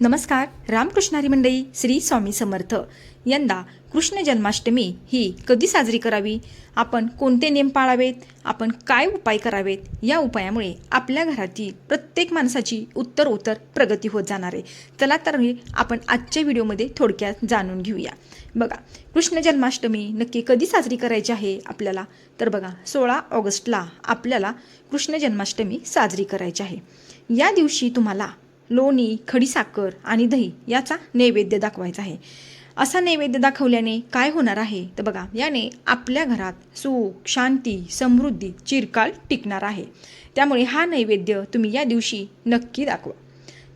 नमस्कार रामकृष्णारी मंडळी श्री स्वामी समर्थ. यंदा कृष्ण जन्माष्टमी ही कधी साजरी करावी? आपण कोणते नियम पाळावेत? आपण काय उपाय करावेत? या उपायामुळे आपल्या घरातील प्रत्येक माणसाची उत्तर उत्तर प्रगती होत जाणार आहे. चला तर हे आपण आजच्या व्हिडिओमध्ये थोडक्यात जाणून घेऊया. बघा कृष्ण जन्माष्टमी नक्की कधी साजरी करायची आहे आपल्याला? तर बघा सोळा ऑगस्टला आपल्याला कृष्ण जन्माष्टमी साजरी करायची आहे. या दिवशी तुम्हाला लोणी खडीसाखर आणि दही याचा नैवेद्य दाखवायचा आहे. असा नैवेद्य दाखवल्याने काय होणार आहे? तर बघा याने आपल्या घरात सुख शांती समृद्धी चिरकाल टिकणार आहे. त्यामुळे हा नैवेद्य तुम्ही या दिवशी नक्की दाखवा.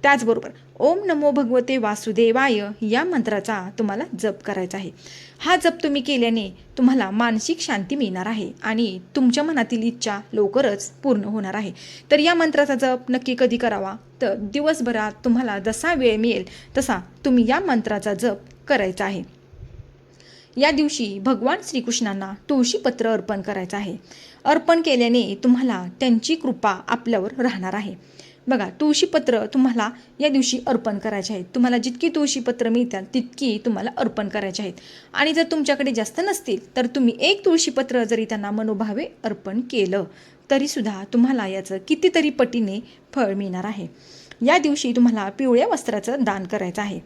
त्याचबरोबर ओम नमो भगवते वासुदेवाय या मंत्राचा तुम्हाला जप करायचा आहे. हा जप तुम्ही केल्याने तुम्हाला मानसिक शांती मिळणार आहे आणि तुमच्या मनातील इच्छा लवकरच पूर्ण होणार आहे. तर या मंत्राचा जप नक्की कधी करावा? तर दिवसभरात तुम्हाला जसा वेळ मिळेल तसा तुम्ही या मंत्राचा जप करायचा आहे. या दिवशी भगवान श्रीकृष्णांना तुळशीपत्र अर्पण करायचं आहे. अर्पण केल्याने तुम्हाला त्यांची कृपा आपल्यावर राहणार आहे. बघा तुळशीपत्र तुम्हाला या दिवशी अर्पण करायचे आहेत. तुम्हाला जितकी तुळशीपत्र मिळतात तितकी तुम्हाला अर्पण करायचे आहेत. आणि जर तुमच्याकडे जास्त नसतील तर तुम्ही एक तुळशीपत्र जरी त्यांना मनोभावे अर्पण केलं तरीसुद्धा तुम्हाला याचं कितीतरी पटीने फळ मिळणार आहे. या दिवशी तुम्हाला पिवळ्या वस्त्राचं दान करायचं आहे.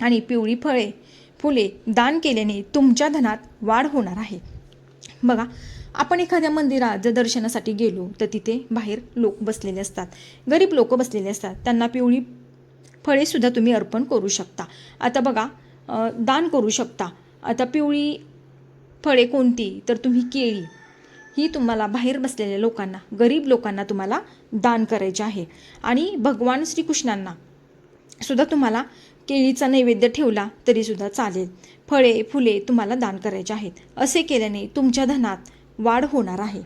आणि पिवळी फळे फुले दान केल्याने तुमच्या धनात वाढ होणार आहे. बघा आपण एखाद्या मंदिरात जर दर्शनासाठी गेलो तर तिथे बाहेर लोक बसलेले असतात. गरीब लोक बसलेले असतात. त्यांना पिवळी फळेसुद्धा तुम्ही अर्पण करू शकता. आता बघा दान करू शकता. आता पिवळी फळे कोणती? तर तुम्ही केळी. ही तुम्हाला बाहेर बसलेल्या लोकांना गरीब लोकांना तुम्हाला दान करायचे आहे. आणि भगवान श्रीकृष्णांना सुद्धा तुम्हाला केळीचा नैवेद्य ठेवला तरीसुद्धा चालेल. फळे फुले तुम्हाला दान करायचे आहेत. असे केल्याने तुमच्या धनात वाढ होणार आहे.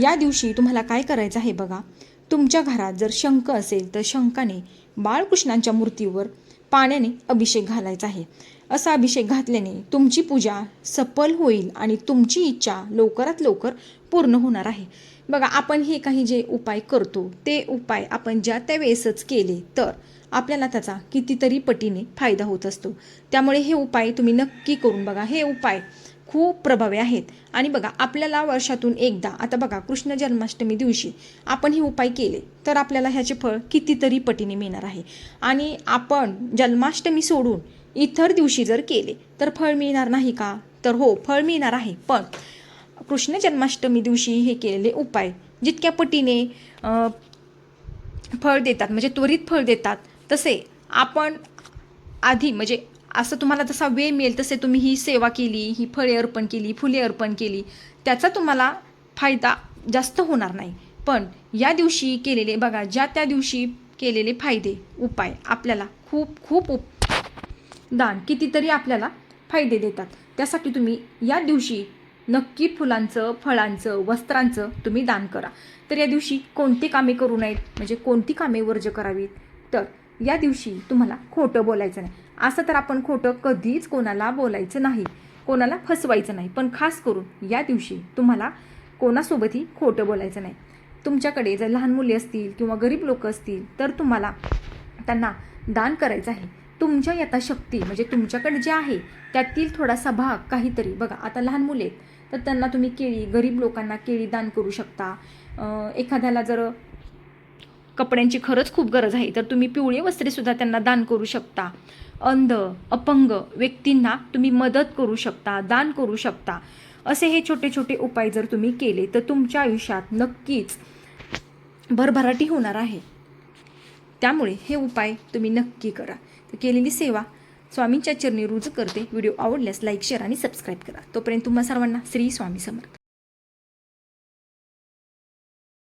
या दिवशी तुम्हाला काय करायचं आहे बघा. तुमच्या घरात जर शंख असेल तर शंखाने बाळकृष्णांच्या मूर्तीवर पाण्याने अभिषेक घालायचा आहे. असा अभिषेक घातल्याने तुमची पूजा सफल होईल आणि तुमची इच्छा लवकरात लवकर पूर्ण होणार आहे. बघा आपण हे काही जे उपाय करतो ते उपाय आपण ज्या त्या वेळेसच केले तर आपल्याला त्याचा कितीतरी पटीने फायदा होत असतो. त्यामुळे हे उपाय तुम्ही नक्की करून बघा. हे उपाय खूप प्रभावी आहेत. आणि बघा आपल्याला वर्षातून एकदा आता बघा कृष्ण जन्माष्टमी दिवशी आपण हे उपाय केले तर आपल्याला ह्याचे फळ कितीतरी पटीने मिळणार आहे. आणि आपण जन्माष्टमी सोडून इतर दिवशी जर केले तर फळ मिळणार नाही का? तर हो फळ मिळणार आहे. पण कृष्ण जन्माष्टमी दिवशी हे केलेले उपाय जितक्या पटीने फळ देतात म्हणजे त्वरित फळ देतात तसे आपण आधी म्हणजे असं तुम्हाला जसा वेळ मिळेल तसे तुम्ही ही सेवा केली ही फळे अर्पण केली फुले अर्पण केली त्याचा तुम्हाला फायदा जास्त होणार नाही. पण या दिवशी केलेले बघा ज्या त्या दिवशी केलेले फायदे उपाय आपल्याला खूप खूप उप दान कितीतरी आपल्याला फायदे देतात. त्यासाठी तुम्ही या दिवशी नक्की फुलांचं फळांचं वस्त्रांचं तुम्ही दान करा. तर या दिवशी कोणती कामे करू नयेत? म्हणजे कोणती कामे वर्ज करावीत? तर या दिवशी तुम्हाला खोटं बोलायचं नाही. असं तर आपण खोटं कधीच कोणाला बोलायचं नाही. कोणाला फसवायचं नाही. पण खास करून या दिवशी तुम्हाला कोणासोबतही खोटं बोलायचं नाही. तुमच्याकडे जर लहान मुले असतील किंवा गरीब लोक असतील तर तुम्हाला त्यांना दान करायचं आहे. तुमच्या यथाशक्ती म्हणजे तुमच्याकडे जे आहे त्यातील थोडासा भाग काहीतरी. बघा आता लहान मुले आहेत तर त्यांना तुम्ही केळी गरीब लोकांना केळी दान करू शकता. एखाद्याला जर कपड्यांची खरंच खूप गरज आहे. तर तुम्ही पिवळी वस्त्रेसुद्धा त्यांना दान करू शकता. अंध अपंग व्यक्तींना तुम्ही मदत करू शकता दान करू शकता. असे हे छोटे छोटे उपाय जर तुम्ही केले तर तुमच्या आयुष्यात नक्कीच भरभराटी होणार आहे. त्यामुळे हे उपाय तुम्ही नक्की करा. तर केलेली सेवा स्वामींच्या चरणी रुजू करते. व्हिडिओ आवडल्यास लाईक शेअर आणि सबस्क्राईब करा. तोपर्यंत तुम्हा सर्वांना श्री स्वामी समर्थ.